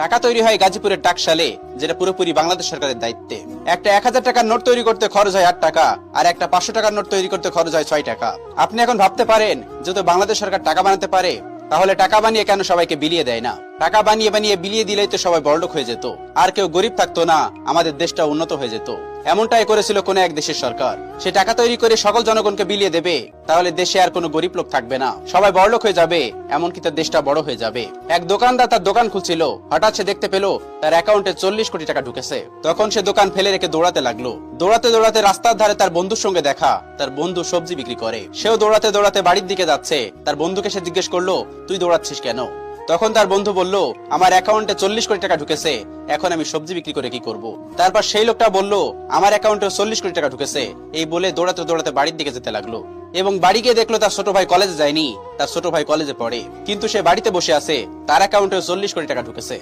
টাকা তৈরি হয় গাজীপুরের টাকশালে, যেটা পুরোপুরি বাংলাদেশ সরকারের দায়িত্বে। একটা এক হাজার টাকার নোট তৈরি করতে খরচ হয় আট টাকা, আর একটা পাঁচশো টাকার নোট তৈরি করতে খরচ হয় ছয় টাকা। আপনি এখন ভাবতে পারেন যেহেতু বাংলাদেশ সরকার টাকা বানাতে পারে, তাহলে টাকা বানিয়ে কেন সবাইকে বিলিয়ে দেয় না? টাকা বানিয়ে বানিয়ে বিলিয়ে দিলেই তো সবাই বড়লোক হয়ে যেত। আর কেউ গরিব থাকতো না, আমাদের দেশটা উন্নত হয়ে যেত। এমনটাই করেছিল কোন এক দেশের সরকার। সে টাকা তৈরি করে সকল জনগণকে বিলিয়ে দেবে, তাহলে দেশে আর কোনো গরিব লোক থাকবে না। সবাই বড়লোক হয়ে যাবে, এমনকি তার দেশটা বড় হয়ে যাবে। এক দোকানদার তার দোকান খুলছিল, হঠাৎ সে দেখতে পেল তার অ্যাকাউন্টে চল্লিশ কোটি টাকা ঢুকেছে। তখন সে দোকান ফেলে রেখে দৌড়াতে লাগল। দৌড়াতে দৌড়াতে রাস্তার ধারে তার বন্ধুর সঙ্গে দেখা, তার বন্ধু সবজি বিক্রি করে। সেও দৌড়াতে দৌড়াতে বাড়ির দিকে যাচ্ছে। তার বন্ধুকে সে জিজ্ঞেস করল, তুই দৌড়াচ্ছিস কেন? তখন তার বন্ধু বলল, আমার অ্যাকাউন্টে চল্লিশ কোটি টাকা ঢুকেছে, এখন আমি সবজি বিক্রি করে কি করব? তারপর সেই লোকটা বলল, আমার অ্যাকাউন্টে চল্লিশ কোটি টাকা ঢুকেছে। এই বলে দৌড়াতে দৌড়াতে বাড়ির দিকে যেতে লাগল। এবং বাড়ি গিয়ে দেখল তার ছোট ভাই কলেজে যায়নি, তার ছোট ভাই কলেজে পড়ে। কিন্তু সে বাড়িতে বসে আছে, তার অ্যাকাউন্টে চল্লিশ কোটি টাকা ঢুকেছে।